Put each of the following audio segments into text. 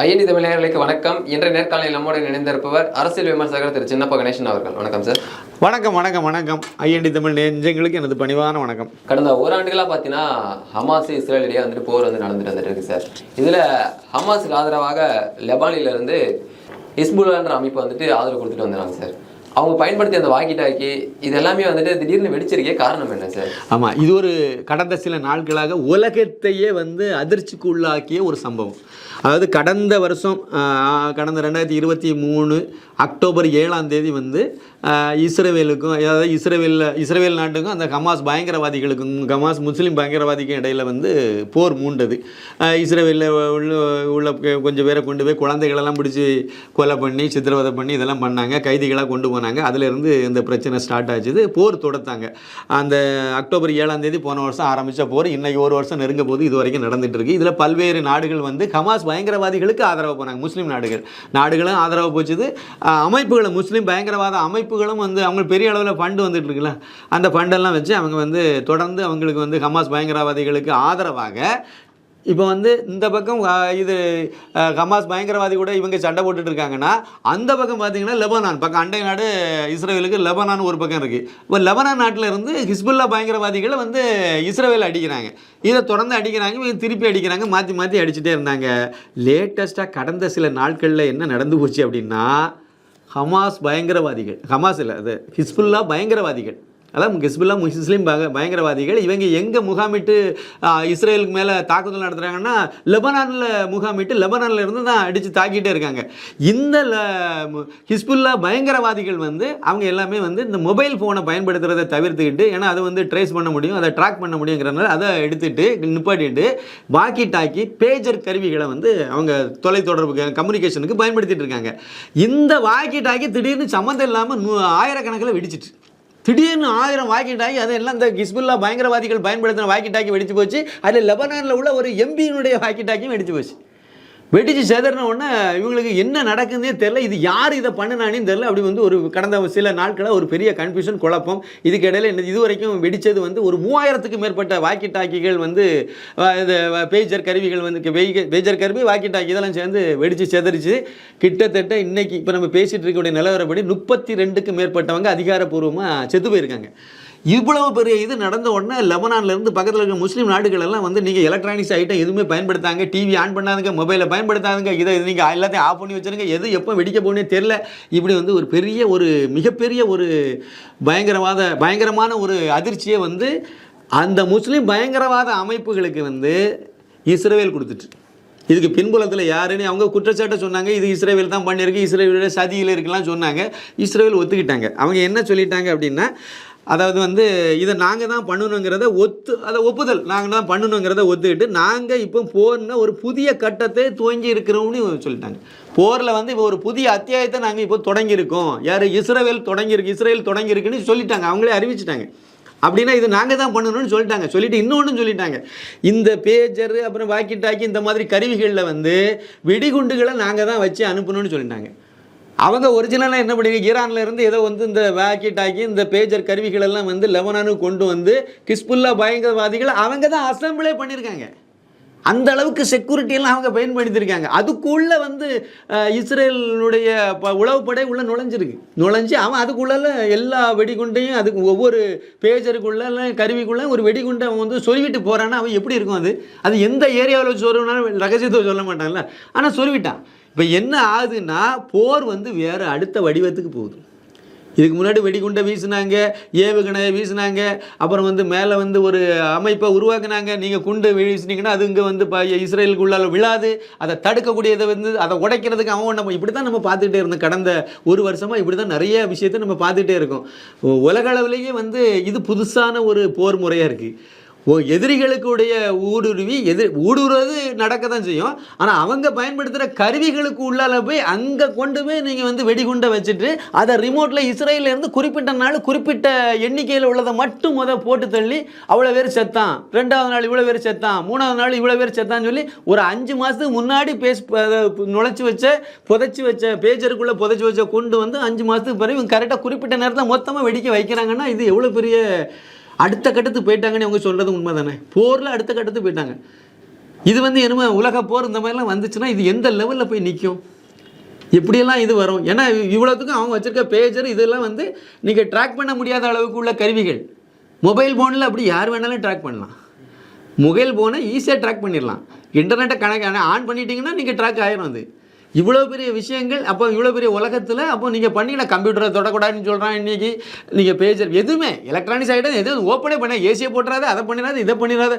INT தமிழர்களுக்கு வணக்கம். இன்றைய நேர்காணலில் நம்முடன் இணைந்திருப்பவர் அரசியல் விமர்சகர் திரு சின்னப்ப கணேசன் அவர்கள். வணக்கம் சார். வணக்கம் வணக்கம் வணக்கம். ஐஎன்டி தமிழ் நெஞ்சங்களுக்கு எனது பணிவான வணக்கம். கடந்த ஓராண்டுகளாக பார்த்தீங்கன்னா ஹமாஸ் இஸ்ரேல் இடையே வந்துட்டு போர் வந்து நடந்துட்டு வந்துட்டு இருக்கு சார். இதில் ஹமாஸுக்கு ஆதரவாக லெபானில இருந்து ஹிஸ்புல்லான்ற அமைப்பு வந்துட்டு ஆதரவு கொடுத்துட்டு வந்துடுறாங்க சார். அவங்க பயன்படுத்திய அந்த வாக்கி டாக்கி இது எல்லாமே வந்துட்டு திடீர்னு வெடிச்சிருக்கே காரணம் என்ன சார்? ஆமாம் இது ஒரு கடந்த சில நாட்களாக உலகத்தையே வந்து அதிர்ச்சிக்கு உள்ளாக்கிய ஒரு சம்பவம். அதாவது கடந்த வருஷம் கடந்த ரெண்டாயிரத்தி இருபத்தி மூணு அக்டோபர் ஏழாம் தேதி வந்து இஸ்ரேவேலுக்கும் அதாவது இஸ்ரேவேலில் இஸ்ரேவேல் நாட்டுக்கும் அந்த ஹமாஸ் பயங்கரவாதிகளுக்கும் ஹமாஸ் முஸ்லீம் பயங்கரவாதிக்கும் இடையில் வந்து போர் மூண்டது. இஸ்ரேவேலில் உள்ள உள்ள கொஞ்சம் பேரை கொண்டு போய் குழந்தைகளெல்லாம் பிடிச்சி கொலை பண்ணி சித்திரவதை பண்ணி இதெல்லாம் பண்ணாங்க. கைதிகளாக கொண்டு போனாங்க. அதிலேருந்து இந்த பிரச்சனை ஸ்டார்ட் ஆச்சுது. போர் தொடுத்தாங்க. அந்த அக்டோபர் ஏழாம் தேதி போன வருஷம் ஆரம்பித்த போர் இன்றைக்கி ஒரு வருஷம் நெருங்க போது இது வரைக்கும் நடந்துகிட்டு இருக்குது இதில் பல்வேறு நாடுகள் வந்து ஹமாஸ் பயங்கரவாதிகளுக்கு ஆதரவு போனாங்க. முஸ்லீம் நாடுகள். நாடுகளும் ஆதரவு போச்சுது. அமைப்புகளும் முஸ்லீம் பயங்கரவாத அமைப்புகளும் வந்து அவங்க பெரிய அளவில் ஃபண்டு வந்துட்டு இருக்குல்ல அந்த ஃபண்டெல்லாம் வச்சு அவங்க வந்து தொடர்ந்து அவங்களுக்கு வந்து ஹமாஸ் பயங்கரவாதிகளுக்கு ஆதரவாக இப்போ வந்து இந்த பக்கம் இது ஹமாஸ் பயங்கரவாதி கூட இவங்க சண்டை போட்டுட்டு இருக்காங்கன்னா அந்த பக்கம் பார்த்தீங்கன்னா லெபனான் பக்கம் அண்டை நாடு இஸ்ரேலுக்கு லெபனான் ஒரு பக்கம் இருக்குது இப்போ லெபனான் நாட்டில் இருந்து ஹிஸ்புல்லா பயங்கரவாதிகளை வந்து இஸ்ரேல் அடிக்கிறாங்க. இதை தொடர்ந்து அடிக்கிறாங்க இவங்க திருப்பி அடிக்கிறாங்க மாற்றி மாற்றி அடிச்சுட்டே இருந்தாங்க. லேட்டஸ்ட்டாக கடந்த சில நாட்களில் என்ன நடந்து போச்சு அப்படின்னா ஹமாஸ் பயங்கரவாதிகள். ஹமாஸ் இல்லை அது ஹிஸ்புல்லா பயங்கரவாதிகள். அதான் ஹிஸ்புல்லா முஸ்லீம் பயங்கரவாதிகள். இவங்க எங்கே முகாமிட்டு இஸ்ரேலுக்கு மேலே தாக்குதல் நடத்துகிறாங்கன்னா லெபனானில் முகாமிட்டு லெபனானில் இருந்து தான் அடித்து தாக்கிட்டே இருக்காங்க. இந்த ல- ஹிஸ்புல்லா பயங்கரவாதிகள் வந்து அவங்க எல்லாமே வந்து இந்த மொபைல் ஃபோனை பயன்படுத்துகிறத தவிர்த்துக்கிட்டு ஏன்னா அதை வந்து ட்ரேஸ் பண்ண முடியும் அதை ட்ராக் பண்ண முடியுங்கிறனால அதை எடுத்துட்டு நிப்பாட்டிட்டு வாக்கி டாக்கி பேஜர் கருவிகளை வந்து அவங்க தொலைத்தொடர்பு கம்யூனிகேஷனுக்கு பயன்படுத்திட்டு இருக்காங்க. இந்த வாக்கி டாக்கி திடீர்னு சம்மந்தம் இல்லாமல் நூ ஆயிரக்கணக்கில் வெடிச்சிட்டு. திடீர்னு ஆயிரம் வாக்கி டாக்கி அதெல்லாம் இந்த கிஸ்புல்லா பயங்கரவாதிகள் பயன்படுத்தின வாக்கி டாக்கி வெடிச்சு போச்சு. அதில் லெபனானில் உள்ள ஒரு எம்பியினுடைய வாக்கி டாக்கியும் வெடிச்சு போச்சு. வெடிச்சு செதறின உடனே இவங்களுக்கு என்ன நடக்குதுன்னே தெரில இது யார் இதை பண்ணினானே தெரில அப்படி வந்து ஒரு கடந்த சில நாட்களாக ஒரு பெரிய கன்ஃபியூஷன் குழப்பம். இதுக்கு இடையில என்ன இது வரைக்கும் வெடித்தது வந்து ஒரு மூவாயிரத்துக்கு மேற்பட்ட வாக்கி டாக்கிகள் வந்து அஹ், இந்த பேஜர் கருவிகள் வந்து பேஜர் கருவி வாக்கி டாக்கி இதெல்லாம் சேர்ந்து வெடித்து செதறிச்சு கிட்டத்தட்ட இன்றைக்கி இப்போ நம்ம பேசிகிட்டு இருக்கக்கூடிய நிலவரப்படி முப்பத்தி ரெண்டுக்கு மேற்பட்டவங்க அதிகாரப்பூர்வமாக செத்து போயிருக்காங்க. இவ்வளவு பெரிய இது நடந்த உடனே லெபனான்லேருந்து பக்கத்தில் இருக்கிற முஸ்லீம் நாடுகள் எல்லாம் வந்து நீங்கள் எலக்ட்ரானிக்ஸ் ஐட்டம் எதுவுமே பயன்படுத்தாங்க டிவி ஆன் பண்ணாதுங்க மொபைலை பயன்படுத்தாதுங்க இதை நீங்கள் எல்லாத்தையும் ஆஃப் பண்ணி வச்சிருங்க எது எப்போ வெடிக்க போகணும்னே தெரில இப்படி வந்து ஒரு பெரிய ஒரு மிகப்பெரிய ஒரு பயங்கரவாத பயங்கரமான ஒரு அதிர்ச்சியை வந்து அந்த முஸ்லீம் பயங்கரவாத அமைப்புகளுக்கு வந்து இஸ்ரேல் கொடுத்துட்டு. இதுக்கு பின்புலத்தில் யாருன்னு அவங்க குற்றச்சாட்டை சொன்னாங்க. இது இஸ்ரேவேல் தான் பண்ணியிருக்கு இஸ்ரேவேலோட சதியில் இருக்கலாம் சொன்னாங்க. இஸ்ரேல் ஒத்துக்கிட்டாங்க. அவங்க என்ன சொல்லிட்டாங்க அப்படின்னா அதாவது வந்து இதை நாங்கள் தான் பண்ணணுங்கிறத ஒத்து அதை ஒப்புதல் நாங்கள் தான் பண்ணணுங்கிறத ஒத்துக்கிட்டு நாங்கள் இப்போ போர்னா ஒரு புதிய கட்டத்தை துவங்கி இருக்கிறோம்னு சொல்லிட்டாங்க. போரில் வந்து இப்போ ஒரு புதிய அத்தியாயத்தை நாங்கள் இப்போ தொடங்கியிருக்கோம். யார்? இஸ்ரேல் தொடங்கியிருக்கு இஸ்ரேல் தொடங்கியிருக்குன்னு சொல்லிட்டாங்க. அவங்களே அறிவிச்சிட்டாங்க. அப்படின்னா இது நாங்கள் தான் பண்ணணும்னு சொல்லிட்டாங்க. சொல்லிட்டு இன்னொன்று சொல்லிட்டாங்க. இந்த பேஜர் அப்புறம் வாக்கி டாக்கி இந்த மாதிரி கருவிகளில் வந்து வெடிகுண்டுகளை நாங்கள் தான் வச்சு அனுப்பணும்னு சொல்லிட்டாங்க. அவங்க ஒரிஜினலாக என்ன பண்ணுவீங்க ஈரான்ல இருந்து ஏதோ வந்து இந்த வாக்கி டாக்கி இந்த பேஜர் கருவிகள் எல்லாம் வந்து லெபனானுக்கு கொண்டு வந்து கிஸ்புல்லா பயங்கரவாதிகள் அவங்க தான் அசம்பிளே பண்ணியிருக்காங்க அந்த அளவுக்கு செக்யூரிட்டியெல்லாம் அவங்க பயன்படுத்தியிருக்காங்க. அதுக்குள்ளே வந்து இஸ்ரேலுடைய இஸ்ரேலினுடைய ப- உளவுப்படை உள்ளே நுழைஞ்சிருக்கு. நுழைஞ்சு அவன் அதுக்குள்ள எல்லா வெடிகுண்டையும் அதுக்கு ஒவ்வொரு பேஜருக்குள்ள கருவிக்குள்ள ஒரு வெடிகுண்டை அவன் வந்து சொல்லிவிட்டு போகிறான்னா அவன் எப்படி இருக்கும் அது? அது எந்த ஏரியாவில் சொல்லுனாலும் ரகசியத்தை சொல்ல மாட்டான்ல. ஆனால் சொல்லிவிட்டான். இப்போ என்ன ஆகுதுன்னா போர் வந்து வேறு அடுத்த வடிவத்துக்கு போகுது. இதுக்கு முன்னாடி வெடிகுண்டை வீசினாங்க ஏவுகணையை வீசினாங்க அப்புறம் வந்து மேலே வந்து ஒரு அமைப்பை உருவாக்குனாங்க. நீங்கள் குண்டு வீசினீங்கன்னா அது இங்கே வந்து இப்போ இஸ்ரேலுக்குள்ளால் விழாது. அதை தடுக்கக்கூடியதை வந்து அதை உடைக்கிறதுக்கு அவன் நம்ம இப்படி தான் நம்ம பார்த்துக்கிட்டே இருந்தோம். கடந்த ஒரு வருஷமாக இப்படி தான் நிறைய விஷயத்தை நம்ம பார்த்துக்கிட்டே இருக்கோம். உலக அளவுலேயே வந்து இது புதுசான ஒரு போர் முறையாக இருக்குது எதிரிகளுக்குடைய ஊடுருவி எதிர் ஊடுருவது நடக்க தான் செய்யும். ஆனால் அவங்க பயன்படுத்துகிற கருவிகளுக்கு உள்ளால போய் அங்கே கொண்டு போய் நீங்கள் வந்து வெடிகுண்டை வச்சுட்டு அதை ரிமோட்டில் இஸ்ரேல்ல இருந்து குறிப்பிட்ட நாள் குறிப்பிட்ட எண்ணிக்கையில் உள்ளதை மட்டும் முத போட்டு தள்ளி அவ்வளோ பேர் செத்தான். ரெண்டாவது நாள் இவ்வளோ பேர் செத்தான். மூணாவது நாள் இவ்வளோ பேர் செத்தான்னு சொல்லி ஒரு அஞ்சு மாதத்துக்கு முன்னாடி பேஸ் நுழைச்சி வச்ச புதைச்சி வச்ச பேஜருக்குள்ளே புதைச்சி வச்ச கொண்டு வந்து அஞ்சு மாதத்துக்கு பிறகு இவங்க கரெக்டாக குறிப்பிட்ட நேரத்தில் மொத்தமாக வெடிக்க வைக்கிறாங்கன்னா இது எவ்வளோ பெரிய அடுத்த கட்டத்துக்கு போயிட்டாங்கன்னு அவங்க சொல்கிறது உண்மை தானே போரில் அடுத்த கட்டத்துக்கு போயிட்டாங்க. இது வந்து என்னமோ உலக போர் இந்த மாதிரிலாம் வந்துச்சுன்னா இது எந்த லெவலில் போய் நிற்கும் எப்படியெல்லாம் இது வரும்? ஏன்னா இவ்வளோத்துக்கும் அவங்க வச்சுருக்க பேஜர் இதெல்லாம் வந்து நீங்கள் ட்ராக் பண்ண முடியாத அளவுக்கு உள்ள கருவிகள். மொபைல் ஃபோனில் அப்படி யார் வேணாலும் ட்ராக் பண்ணலாம். மொபைல் ஃபோனை ஈஸியாக ட்ராக் பண்ணிடலாம் இன்டர்நெட்டை கணக்கு ஆன் பண்ணிட்டீங்கன்னா நீங்கள் ட்ராக் ஆயிரும் அது. இவ்வளோ பெரிய விஷயங்கள் அப்போ இவ்வளோ பெரிய உலகத்தில் அப்போ நீங்கள் பண்ணின கம்ப்யூட்டரை தொடக்கூடாதுன்னு சொல்கிறான் இன்றைக்கி நீங்கள் பேஜர் எதுவுமே எலக்ட்ரானிக்ஸ் ஐட்டம் எதுவும் ஓப்பனே பண்ண ஏசியை போட்டுறாத அதை பண்ணிடாது இதை பண்ணிடாத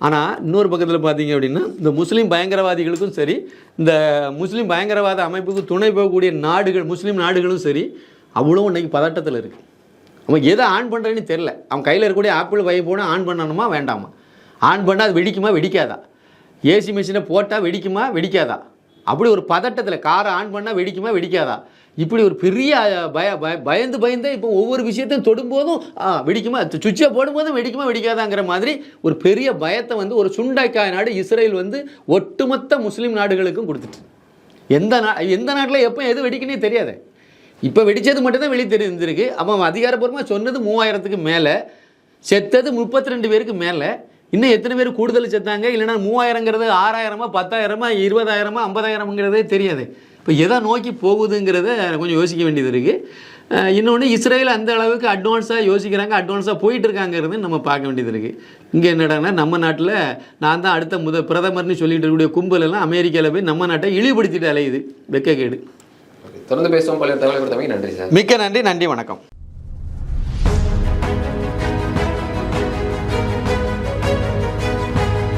ஆனால் இன்னொரு பக்கத்தில் பார்த்தீங்க அப்படின்னா இந்த முஸ்லீம் பயங்கரவாதிகளுக்கும் சரி இந்த முஸ்லீம் பயங்கரவாத அமைப்புக்கு துணை போகக்கூடிய நாடுகள் முஸ்லீம் நாடுகளும் சரி அவ்வளோ இன்றைக்கி பதட்டத்தில் இருக்குது அவன் எதை ஆன் பண்ணுறேன்னு தெரில அவன் கையில் இருக்கக்கூடிய ஆப்பிள் வை போனால் ஆன் பண்ணணுமா வேண்டாமா? ஆன் பண்ணால் அது வெடிக்குமா வெடிக்காதா? ஏசி மிஷினை போட்டால் வெடிக்குமா வெடிக்காதா? அப்படி ஒரு பதட்டத்தில் காரை ஆன் பண்ணால் வெடிக்குமா வெடிக்காதா? இப்படி ஒரு பெரிய பய பய பயந்து பயந்தே இப்போ ஒவ்வொரு விஷயத்தையும் தொடும்போதும் ஆ, வெடிக்குமா? சுவிட்சை போடும்போதும் வெடிக்குமா வெடிக்காதாங்கிற மாதிரி ஒரு பெரிய பயத்தை வந்து ஒரு சுண்டைக்காய் நாடு இஸ்ரேல் வந்து ஒட்டுமொத்த முஸ்லீம் நாடுகளுக்கும் கொடுத்துட்டு. எந்த நா எந்த நாட்டில் எப்போ எது வெடிக்குன்னே தெரியாது. இப்போ வெடிச்சது மட்டும்தான் வெளியே தெரிஞ்சிருக்கு. அப்போ அதிகாரப்பூர்வமாக சொன்னது மூவாயிரத்துக்கு மேலே செத்தது முப்பத்தி ரெண்டு பேருக்கு மேலே. இன்னும் எத்தனை பேர் கூடுதல் செத்தாங்க? இல்லைன்னா மூவாயிரங்கிறது ஆறாயிரமா பத்தாயிரமா இருபதாயிரமா ஐம்பதாயிரம்ங்கிறதே தெரியாது. இப்போ எதை நோக்கி போகுதுங்கிறத கொஞ்சம் யோசிக்க வேண்டியது இருக்குது இன்னொன்று இஸ்ரேல் அந்த அளவுக்கு அட்வான்ஸாக யோசிக்கிறாங்க அட்வான்ஸாக போயிட்டு இருக்காங்கிறது நம்ம பார்க்க வேண்டியது இருக்குது இங்கே என்னடான்னா நம்ம நாட்டில் நான் தான் அடுத்த முத பிரதமர்னு சொல்லிட்டு இருக்கக்கூடிய கும்பல் எல்லாம் அமெரிக்காவில் போய் நம்ம நாட்டை இழிவுபடுத்திட்டு அலையுது. வெக்கக்கேடு தொடர்ந்து பேசுவோம் பல்வேறு தகவலை கொடுத்தமைக்கு நன்றி சார். மிக்க நன்றி நன்றி வணக்கம்.